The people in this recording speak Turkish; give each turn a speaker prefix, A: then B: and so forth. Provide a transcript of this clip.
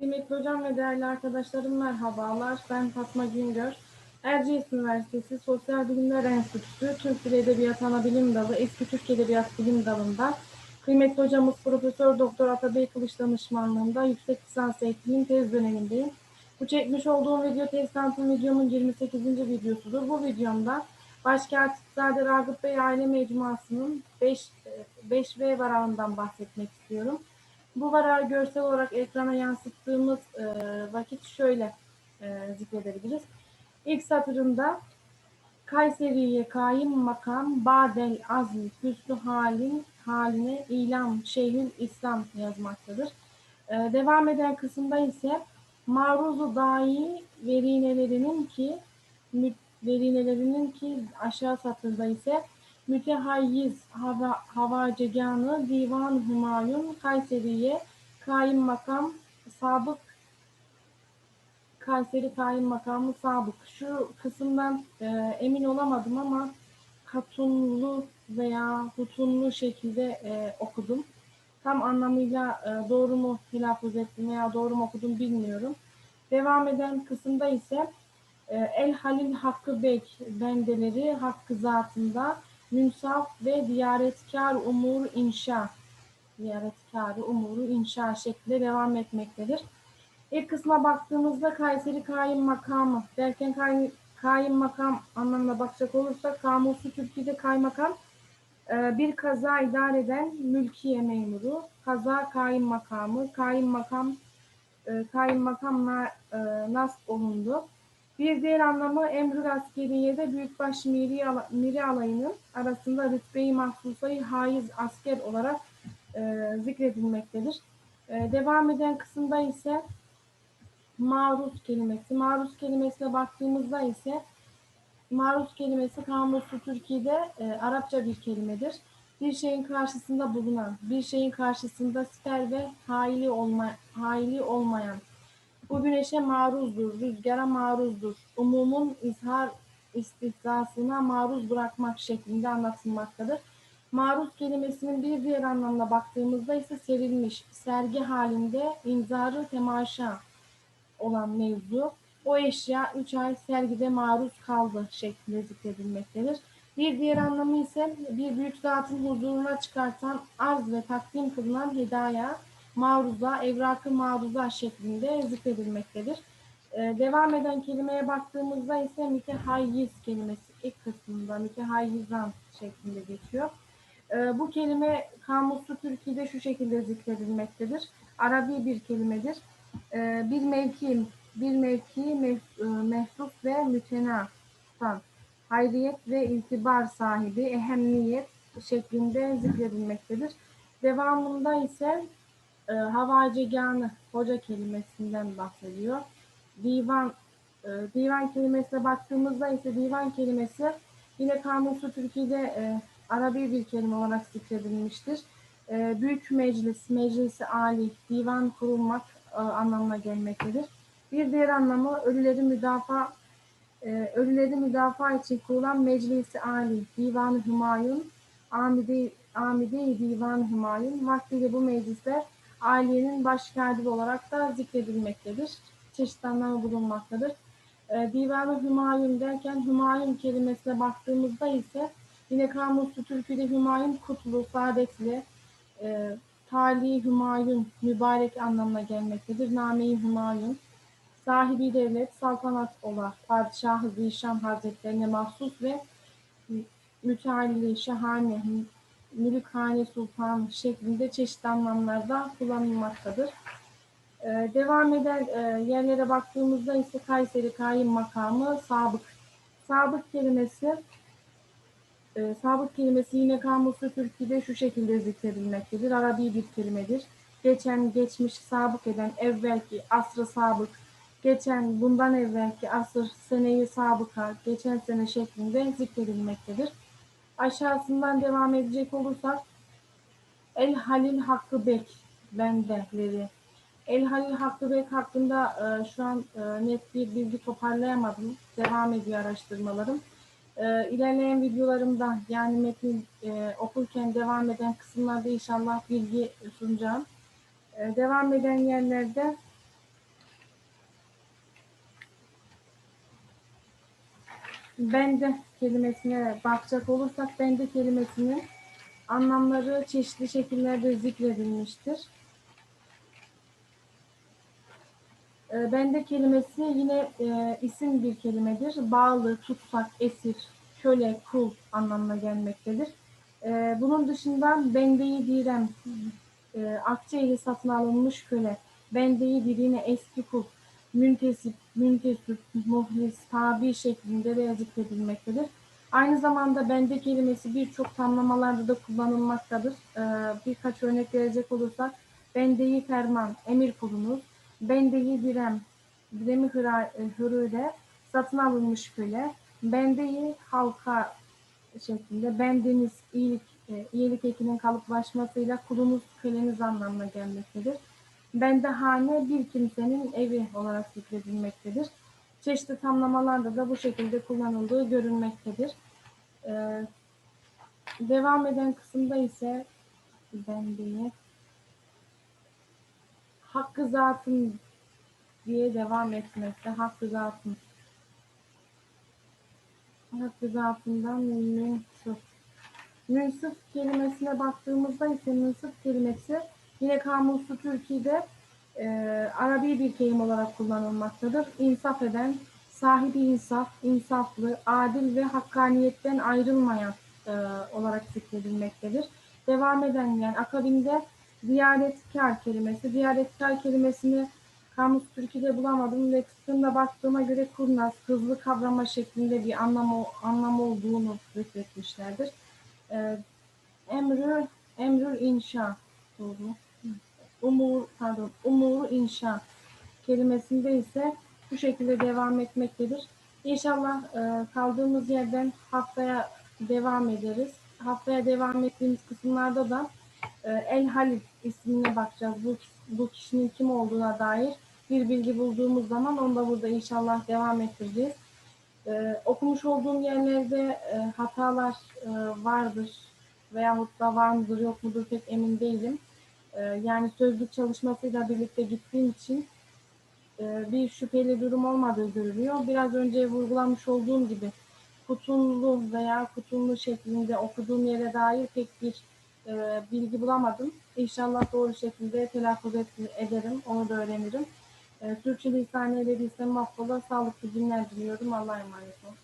A: Kıymetli hocam ve değerli arkadaşlarım merhabalar. Ben Fatma Güngör. Erciyes Üniversitesi Sosyal Bilimler Enstitüsü Türk Dili Edebiyatı Anabilim Dalı Eski Türk Edebiyat Bilim Dalı'nda kıymetli hocamız Profesör Doktor Atabey Kılıç danışmanlığında yüksek lisans eğitimin tez dönemindeyim. Bu çekmiş olduğum video tez tanıtım videomun 28. videosudur. Bu videomda Başkent İktisadi Ragıp Bey Aile Mecmuası'nın 5, 5V varağından bahsetmek istiyorum. Bu varağı görsel olarak ekrana yansıttığımız e, vakit şöyle e, zikredebiliriz. İlk satırında Kayseri'ye kaim makam badel azmi hüsnü halin haline ilam şeyhül İslam yazmaktadır. E, devam eden kısımda ise maruzu dahi verinelerinin ki verinelerinin ki aşağı satırda ise mütehayyiz hava, havaceganı divan Hümayun Kayseri'ye kaim makam sabık Kayseri kaim makamı sabık. Şu kısımdan e, emin olamadım ama katunlu veya hutunlu şekilde e, okudum. Tam anlamıyla e, doğru mu telaffuz ettim veya doğru mu okudum bilmiyorum. Devam eden kısımda ise e, El Halil Hakkı Bek bendeleri hakkı zatında münsaf ve diyaretkar umur inşa ziyaretkarı umuru inşa şeklinde devam etmektedir. İlk kısma baktığımızda Kayseri Kayyum Makamı derken kay, kayyum makam anlamına bakacak olursak kamusu Türkiye'de kaymakam e, bir kaza idare eden mülkiye memuru, kaza kayyum makamı, kayyum makam e, kayyum makamla e, nasp olundu. Bir diğer anlamı emrül askeriyede büyükbaş miri, miri alayının arasında rütbeyi mahsusayı haiz asker olarak e, zikredilmektedir. E, devam eden kısımda ise maruz kelimesi. Maruz kelimesine baktığımızda ise maruz kelimesi kamusu Türkiye'de e, Arapça bir kelimedir. Bir şeyin karşısında bulunan, bir şeyin karşısında siper ve haili, olma, haili olmayan, bu güneşe maruzdur, rüzgara maruzdur, umumun izhar istihzasına maruz bırakmak şeklinde anlatılmaktadır. Maruz kelimesinin bir diğer anlamına baktığımızda ise serilmiş, sergi halinde inzarı temaşa olan mevzu. O eşya 3 ay sergide maruz kaldı şeklinde zikredilmektedir. Bir diğer anlamı ise bir büyük zatın huzuruna çıkartan arz ve takdim kılınan hedaya, maruza, evrakı maruza şeklinde zikredilmektedir. Ee, devam eden kelimeye baktığımızda ise mütehayyiz kelimesi ilk kısmında mütehayyizan şeklinde geçiyor. Ee, bu kelime kamusu Türkiye'de şu şekilde zikredilmektedir. Arabi bir kelimedir. Ee, bir mevki, bir mevki mef- e, mehsus ve mütenasıtan, hayriyet ve itibar sahibi, ehemmiyet şeklinde zikredilmektedir. Devamında ise e, havaceganı, hoca kelimesinden bahsediyor. Divan, e, divan kelimesine baktığımızda ise divan kelimesi yine kamusu Türkiye'de e, Arabi bir kelime olarak zikredilmiştir. E, büyük meclis, meclisi ali, divan kurulmak e, anlamına gelmektedir. Bir diğer anlamı ölüleri müdafaa e, ölüleri müdafaa için kurulan meclisi ali, divan Hümayun, amide, amide divan Hümayun, vaktiyle bu meclisler ailenin baş katibi olarak da zikredilmektedir. Çeşitli bulunmaktadır. E, Divan-ı Hümayun derken Hümayun kelimesine baktığımızda ise yine kamusu Türkü'de Hümayun kutlu, saadetli, e, tali Hümayun mübarek anlamına gelmektedir. Name-i Hümayun sahibi devlet, saltanat olan Padişah-ı Zişan Hazretlerine mahsus ve mütealli, şahane, mülükhane sultan şeklinde çeşitli anlamlarda kullanılmaktadır. Ee, devam eden e, yerlere baktığımızda ise Kayseri Kayyum Makamı sabık. Sabık kelimesi e, sabık kelimesi yine kamusu Türkiye'de şu şekilde zikredilmektedir. Arabi bir kelimedir. Geçen, geçmiş, sabık eden, evvelki, asrı sabık, geçen, bundan evvelki asır, seneyi sabıka, geçen sene şeklinde zikredilmektedir. Aşağısından devam edecek olursak El Halil Hakkı Bek bendeleri. El Halil Hakkı Bek hakkında e, şu an e, net bir bilgi toparlayamadım. Devam ediyor araştırmalarım. E, ilerleyen videolarımda yani metni e, okurken devam eden kısımlarda inşallah bilgi sunacağım. E, devam eden yerlerde bende kelimesine bakacak olursak bende kelimesinin anlamları çeşitli şekillerde zikredilmiştir. E, bende kelimesi yine e, isim bir kelimedir. Bağlı, tutsak, esir, köle, kul anlamına gelmektedir. E, bunun dışında bendeyi direm, e, akçeyle satın alınmış köle, bendeyi dirine eski kul, müntesip, müntesip, muhlis, tabi şeklinde de zikredilmektedir. Aynı zamanda bende kelimesi birçok tamlamalarda da kullanılmaktadır. Ee, birkaç örnek verecek olursak, bendeyi ferman, emir kulunuz, bendeyi direm, diremi e, hürüyle satın alınmış köle, bendeyi halka şeklinde, bendeniz iyilik, e, iyilik ekinin kalıplaşmasıyla kulunuz, köleniz anlamına gelmektedir. Bendehane bir kimsenin evi olarak zikredilmektedir. Çeşitli tamlamalarda da bu şekilde kullanıldığı görülmektedir. Ee, devam eden kısımda ise bendeyi hakkı zatın diye devam etmekte. Hakkı zatın. Hakkı zatından münsıf. Münsıf kelimesine baktığımızda ise münsıf kelimesi yine Kamusu Türkiye'de e, Arabi bir kelime olarak kullanılmaktadır. İnsaf eden, sahibi insaf, insaflı, adil ve hakkaniyetten ayrılmayan e, olarak zikredilmektedir. Devam eden yani akabinde ziyaretkar kelimesi. Ziyaretkar kelimesini Kamus Türkiye'de bulamadım ve kısmında baktığıma göre kurnaz, hızlı kavrama şeklinde bir anlam, anlam olduğunu zikretmişlerdir. E, emrü, emrül inşa doğru? Umur pardon umuru inşa kelimesinde ise bu şekilde devam etmektedir. İnşallah e, kaldığımız yerden haftaya devam ederiz. Haftaya devam ettiğimiz kısımlarda da e, El Halil ismine bakacağız. Bu, bu kişinin kim olduğuna dair bir bilgi bulduğumuz zaman onu da burada inşallah devam ettireceğiz. E, okumuş olduğum yerlerde e, hatalar e, vardır veyahut da var mıdır yok mudur pek emin değilim. Ee, yani sözlük çalışmasıyla birlikte gittiğim için e, bir şüpheli durum olmadığı görülüyor. Biraz önce vurgulamış olduğum gibi kutunlu veya kutunlu şeklinde okuduğum yere dair pek bir e, bilgi bulamadım. İnşallah doğru şekilde telaffuz ederim, onu da öğrenirim. E, Türkçe lisanı edildiysem affola, sağlıklı günler diliyorum. Allah'a emanet olun.